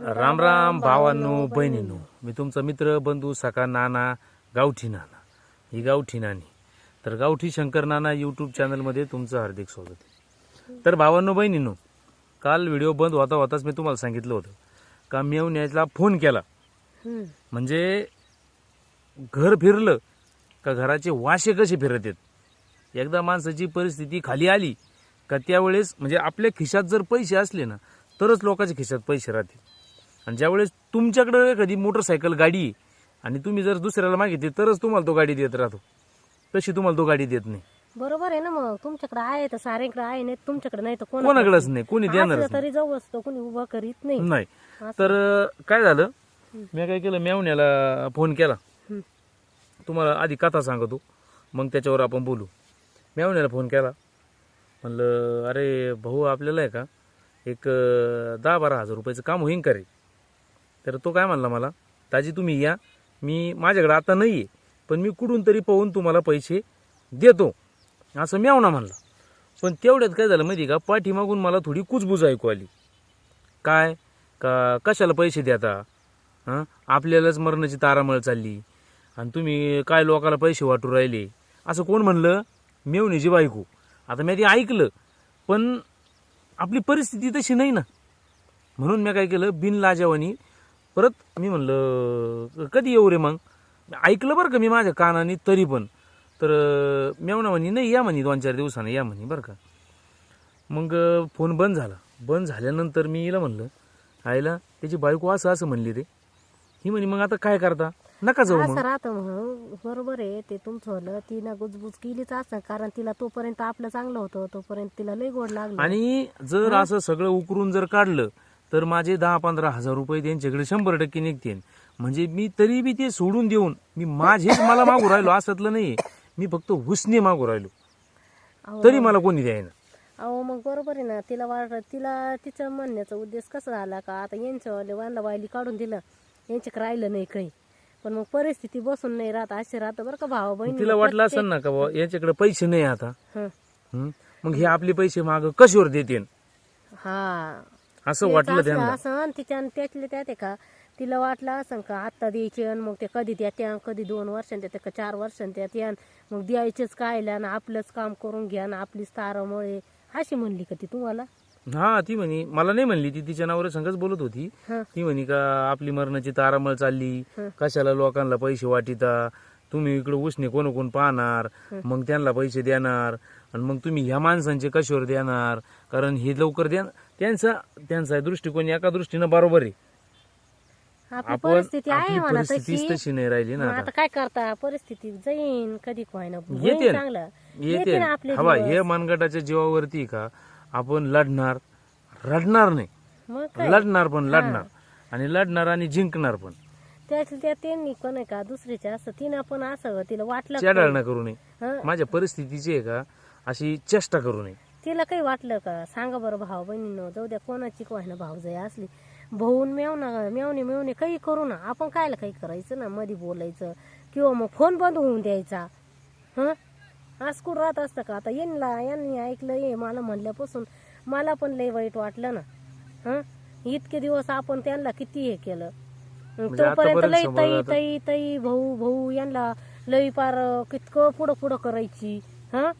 राम राम भावांनो बहिणींनो. मी तुमचा मित्र बंधू सखा नाना गावठी नाना. ही गावठी नानी. तर गावठी शंकर नाना यूट्यूब चॅनलमध्ये तुमचं हार्दिक स्वागत आहे. तर भावांनो बहिणींनो काल व्हिडिओ बंद होता होताच मी तुम्हाला सांगितलं होतं का मेवण्याला फोन केला. म्हणजे घर फिरलं का घराचे वाशे कसे फिरत आहेत? एकदा माणसाची परिस्थिती खाली आली का त्यावेळेस म्हणजे आपल्या खिशात जर पैसे असले ना तरच लोकांच्या खिशात पैसे राहतील. आणि ज्यावेळेस तुमच्याकडे एखादी मोटरसायकल गाडी आहे आणि तुम्ही जर दुसऱ्याला मागितली तरच तुम्हाला तो गाडी देत राहतो. तशी तुम्हाला तो गाडी देत नाही. बरोबर आहे ना मग. तुमच्याकडे आहे तर साऱ्यांकडे आहे नाही तुमच्याकडे नाही तर कोणाकडेच नाही. कोणी देणारच असलं तरी जाऊ असतं कोणी उभं करीत नाही. नाही. तर अं, काय झालं? मी काय केलं? मेवण्याला फोन केला. हम्म. तुम्हाला आधी कथा सांगतो. मग त्याच्यावर आपण बोलू. मेवण्याला फोन केला. म्हणलं अरे भाऊ आपल्याला आहे का? एक अं, दहा बारा हजार रुपयाचं काम होईन का रे? तर तो काय म्हणला मला ताजी तुम्ही या मी माझ्याकडे आता नाही आहे पण मी कुठून तरी पाहून तुम्हाला पैसे देतो. असं मेवना म्हणला. पण तेवढ्यात काय झालं माहिती आहे का पाठीमागून मला थोडी कुजबुज ऐकू आली. काय? का कशाला पैसे देता? हां? आपल्यालाच मरणाची तारामळ चालली. आणि तुम्ही काय लोकाला पैसे वाटू राहिले? असं कोण म्हणलं? मेवणीची बायको. आता मी ते ऐकलं पण आपली परिस्थिती तशी नाही ना. म्हणून मी काय केलं बिनलाजावानी परत मी म्हणलं कधी येऊ रे मग? ऐकलं बरं का मी माझ्या कानाने तरी पण. तर मेवणा म्हणे नाही या म्हणे दोन चार दिवसानं या म्हणे बरं का. मग फोन बंद झाला. बंद झाल्यानंतर मी हिला म्हणलं आईला त्याची बायको असं असं म्हणली रे. ही म्हणे मग आता काय करता? नका जाऊ असं राहतं म्हणून. बरोबर आहे ते तुमचं होलं तिनं गुजबुज केलीच असं कारण तिला तोपर्यंत आपलं चांगलं होतं तोपर्यंत तिला लई गोड लागलं. आणि जर असं सगळं उकरून जर काढलं तर माझे दहा पंधरा हजार रुपये त्यांच्याकडे शंभर टक्के निघतील. म्हणजे मी तरी बी ते सोडून देऊन मी माझेच मला मागू राहिलो असतलं नाही मी फक्त हुसने मागू राहिलो. तरी मला कोणी द्यायना. अहो मग बरोबर आहे ना तिला वाट तिला तिचं म्हणण्याचा उद्देश कसा झाला का? आता यांच्या वांदा वायली काढून दिलं यांच्याकडे राहिलं नाही काही. पण मग परिस्थिती बसून नाही राहत असे राहतं बरं का भावा बहिणी. तिला वाटलं असेल ना का बाबा याच्याकडे पैसे नाही आता? मग हे आपले पैसे माग कशावर देतील हा. असं वाटलं त्यांना. असं तिच्या त्यातले त्यात आहे का तिला वाटलं असं का आत्ता द्यायचे आणि मग ते कधी द्या कधी दोन वर्षांनी देते का चार वर्षांनी त्यात यान मग द्यायचेच काय आणि आपलंच काम करून घ्या आणि आपलीच तारामुळे. अशी म्हणली का ती तुम्हाला? हा ती म्हणे मला नाही म्हणली ती तिच्या नावावर संगच बोलत होती. ती म्हणे का आपली मरणाची तारामळ चालली. कशाला लोकांना पैसे वाटिता तुम्ही इकडे उसने कोण कोण पाहणार मग त्यांना पैसे देणार आणि मग तुम्ही ह्या माणसांचे कशावर देणार? कारण हे लवकर द्या त्यांचा त्यांचा दृष्टिकोन एका दृष्टीनं बरोबर आहे. आपली आपण परिस्थिती आहे आपली म्हणा परिस्थितीच तशी नाही राहिली ना मग आता. काय करता? परिस्थिती जाईन कधी ना? येते होईन ना. चांगलं. येते ना आपले हवा दिवस. हे मनगटाच्या जीवावरती का? आपण लढणार. रडणार नाही. मग काय? लढणार पण लढणार. आणि लढणार आणि जिंकणार पण. त्यातल्या त्यात त्यांनी कोण आहे का? दुसरीच्या असं तिनं पण असं तिला वाटलं? चेडाळणं करू नये. हं. माझ्या परिस्थितीची आहे का? अशी चेष्टा करू नये. तिला काही वाटलं का? सांगा बरं भाऊ बहिणीनं जाऊ द्या कोणाची ना भाऊ जाई असली भाऊन मेवना मेवणे मेवणे काही करू ना. आपण कायला काही करायचं ना? मध्ये बोलायचं किंवा मग फोन बंद होऊन द्यायचा. हं? आज कुठं राहत असतं का? आता यांना यांनी ऐकलं ये मला म्हणल्यापासून मला पण लय वाईट वाटलं ना. हं? इतके दिवस आपण त्यांना किती हे केलं? म्हणजे तोपर्यंत लई तई तई तई भाऊ भाऊ यांना लई पार कितकं पुढं पुढं करायची. हं?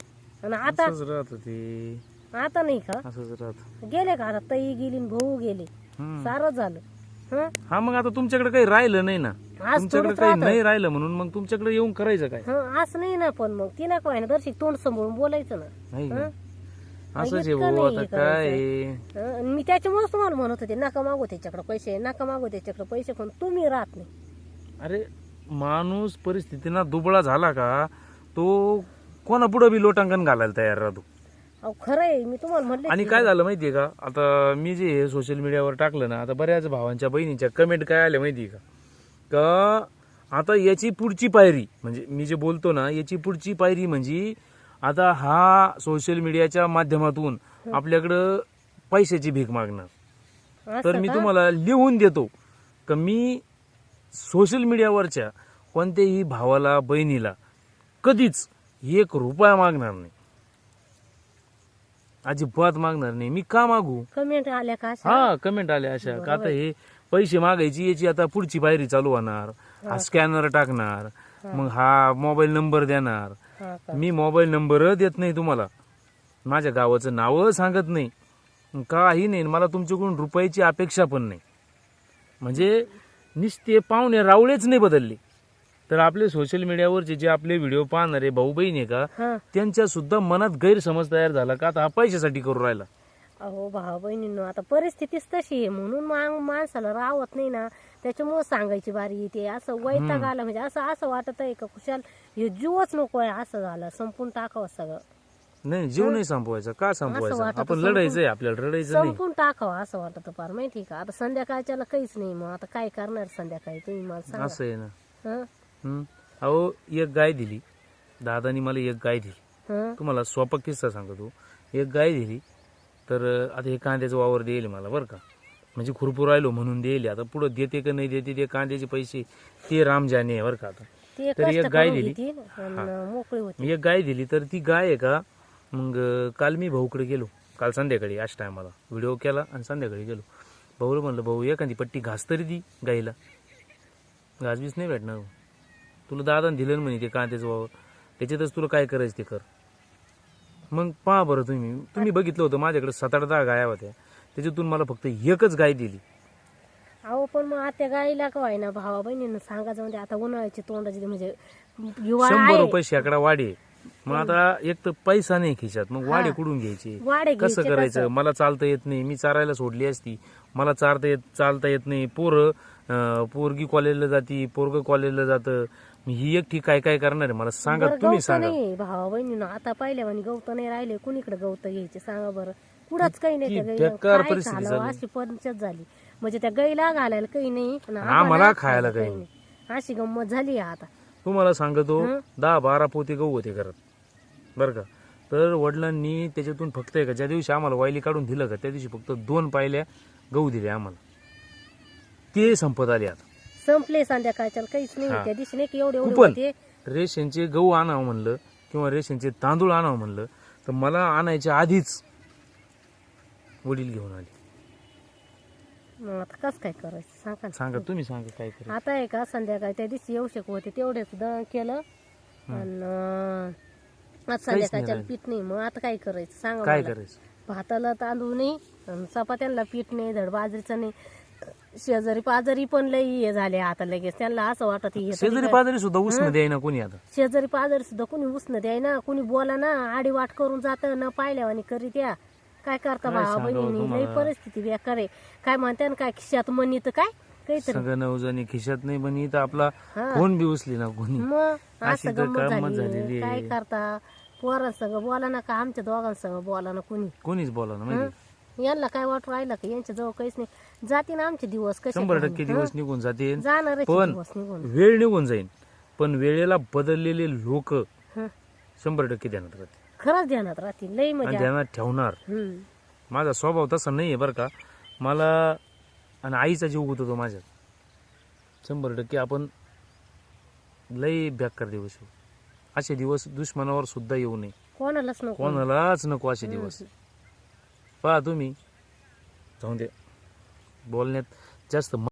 आणि आता असंच राहत ते आता नाही का असंच राहत गेले का आता तई गेली भाऊ गेले सारं झालं हं? हा मग आता तुमच्याकडे काही राहिलं नाही ना आज तुमच्याकडे थोडंच काही राहतं. नाही राहिलं म्हणून मग तुमच्याकडे येऊन करायचं काय हं, असं नाही ना पण मग तिला काय ना दर्शिक तोंड सांभाळून बोलायचं ना नाही का? हं? असंच आहे इतकं भाऊ नाही आता काय आहे. हं? आणि मी त्याच्यामुळेच तुम्हाला म्हणत होते नका मागू त्याच्याकडे पैसे नका मागू त्याच्याकडे पैसे पण तुम्ही राहत नाही अरे माणूस परिस्थितीना दुबळा झाला का तो कोणा पुढे बी लोटांकन घालायला तयार राहतो. अहो खरं आहे मी तुम्हाला म्हणले आणि काय झालं माहितीये का? आता मी जे हे सोशल मीडियावर टाकलं ना आता बऱ्याच भावांच्या बहिणीच्या कमेंट काय आल्या माहितीये का? का आता याची पुढची पायरी म्हणजे मी जे बोलतो ना याची पुढची पायरी म्हणजे आता हा सोशल मीडियाच्या माध्यमातून आपल्याकडं पैशाची भीक मागणार तर मी? तुम्हाला लिहून देतो का मी सोशल मीडियावरच्या कोणत्याही भावाला बहिणीला कधीच एक रुपया मागणार नाही. अजिबात मागणार नाही. मी का मागू? कमेंट आल्या का अशा? हा कमेंट आल्या अशा. का आता हे पैसे मागायची याची आता पुढची पायरी चालू होणार. हा स्कॅनर टाकणार. मग हा मोबाईल नंबर देणार. हा का? मी मोबाईल नंबर देत नाही तुम्हाला. माझ्या गावाचं नाव सांगत नाही. काही नाही. मला तुमच्याकडून रुपयाची अपेक्षा पण नाही. म्हणजे निस्ते पाहुणे रावळेच नाही बदलले. तर आपले सोशल मीडियावरचे जे आपले व्हिडिओ पाहणारे भाऊ बहीण आहे का त्यांच्या सुद्धा मनात गैरसमज तयार झाला का? आता हा पैशासाठी करू राहिला. अहो भाऊ बहिणींनो आता परिस्थितीच तशी आहे. म्हणून माणसाला राहत नाही ना. त्याच्यामुळे सांगायची बारी येते असं वैताग आला म्हणजे असं असं वाटत आहे का खुशाल हे जीवच नको आहे. असं झालं. संपून टाकावं सगळं. नाही जीव नाही संपवायचा. का संपवायचा? आपण लढायचंय आपल्याला रडायचं नाही. संपून टाकावं असं वाटत फार. माहिती का? आता संध्याकाळच्याला काहीच नाही. मग आता काय करणार संध्याकाळी? तुम्ही मला असं आहे ना. हं? हम्म. अहो एक गाय दिली. दादानी मला एक गाय दिली. हं? तुम्हाला सोपा किस्सा सांगतो. एक गाय दिली तर अं, आता हे कांद्याचं वावर देईल मला बरं का? म्हणजे खुरपूर राहिलो म्हणून देईल. आता पुढं देते का नाही देते ते कांद्याचे पैसे ते राम जाने आहे बरं का? आता ते तरी एक कष्ट गाय करून दिली. घेतील आणि मोकळी होती. मी एक गाय दिली तर ती गाय आहे का? मग अं, काल मी भाऊकडे गेलो. काल संध्याकाळी अशा टायमाला. व्हिडिओ केला आणि संध्याकाळी गेलो. भाऊला म्हणलं भाऊ एखादी पट्टी घास तरी दी गाईला घास बीस नाही भेटणार भाऊ. तुला दादा दिलं ना म्हणे ते कांद्याचं वावर. त्याच्यातच तुला काय करायचं ते कर. मग पहा बरं तुम्ही. तुम्ही बघितलं होतं माझ्याकडे सात आठ दहा गाया होत्या. त्याच्यातून मला फक्त एकच गाय दिली. अहो पण मग आता गाईला का व्हायना भावा बहिणीनं सांगायचं म्हणजे आता उन्हाळ्याची तोंडाची म्हणजे हिवाळा शंभर आहे. रुपये शेकडा वाढे मग आता एक तर पैसा नाही खिशात. मग वाडे कुठून घ्यायचे? वाडे कसं घ्यायचे करायचं? मला चालता येत नाही. मी चारायला सोडली असती. मला चारता येत चालता येत नाही. पोरं अं, पोरगी कॉलेजला जाती पोरग कॉलेजला जातं. मी ही एकटी काय काय करणार आहे? मला सांगा बरं तुम्ही गवत सांगा. नाही भावा बहिणीनं आता पाहिल्या म्हणे गवत नाही राहिले कुणीकडे गवत घ्यायचे सांगा बरं. कुठंच काही नाही त्या किती गाईला. बेकार काय परिस्थिती झाली. अशी पंचायत झाली. म्हणजे त्या गाईला घालायला काही नाही आणि आम्हाला खायला काही नाही. अशी गंमत झाली आता. तुम्हाला सांगतो दहा बारा पोते गहू होते घरात. बरं का? तर वडिलांनी त्याच्यातून फक्त आहे का ज्या दिवशी आम्हाला वायली काढून दिलं का त्या दिवशी फक्त दोन पायल्या गहू दिले आम्हाला. ते संपत आले आता. संपले संध्याकाळच्या काहीच नाही. त्या दिवशी नाही की एवढे एवढे कुपन होते. रेशनचे गहू आणावं म्हणलं किंवा रेशनचे तांदूळ आणावं म्हणलं तर मला आणायच्या आधीच वडील घेऊन आले. मग आता कसं काय करायचं? सांगा ना. सांगा तुम्ही सांगा काय करायचं. आता आहे का संध्याकाळी त्या दिवशी येऊ शकत होते तेवढेच दळण केलं. आणि अं, आज संध्याकाळच्या राहिलं. पीठ नाही मग आता काय करायचं? सांगा काय मला. करायचं? भाताला तांदूळ नाही चपात्यांना पीठ नाही धड बाजरीचं नाही. शेजारी पाजारी पण लई हे झाले आता लगेच. त्यांना असं वाटत हे तरी शेजारी काय- पाजारी सुद्धा उष्ण द्याय ना कोणी आता? शेजारी पाजारी सुद्धा कोणी उचन द्याय ना कोणी बोला ना आडी वाट करून जात न पाहिल्यावानी करी त्या काय करता काय भावा सांगावं बहिणीनी लई तुम्हाला? परिस्थिती बेकार आहे. काय म्हणते ना काय खिशात मनी तर काय? काहीतरी. सगळं नवजणी खिशात नाही पण इथं आपला हा. फोन बी उचली ना कोणी. मग अशी असं तर गंमत गंमत झाली. झालेली काय. करता? पोरांसंग बोला ना का आमच्या दोघांसंग बोला ना कोणी. कोणीच बोला ना माहिती यांना काय वाट राहिलं का? यांच्या जवळ काहीच नाही. जाते ना आमचे दिवस कसे शंभर? टक्के दिवस निघून जाते जाणारच पण दिवस निघून. वेळ निघून जाईल पण वेळेला बदललेले लोक हं. शंभर टक्के ध्यानात राहते खरंच ध्यानात राहतील. लई आणि मजा ध्यानात ठेवणार. हम्म. माझा स्वभाव तसा नाही आहे बरं का. मला आणि आईचा जीव गुत होतो माझ्यात. शंभर टक्के आपण लई बेकार दिवस येऊ. असे दिवस दुश्मनावर सुद्धा येऊ नये. कोणालाच नको. कोणालाच नको असे दिवस. पहा तुम्ही. जाऊन दे. बोलण्यात जास्त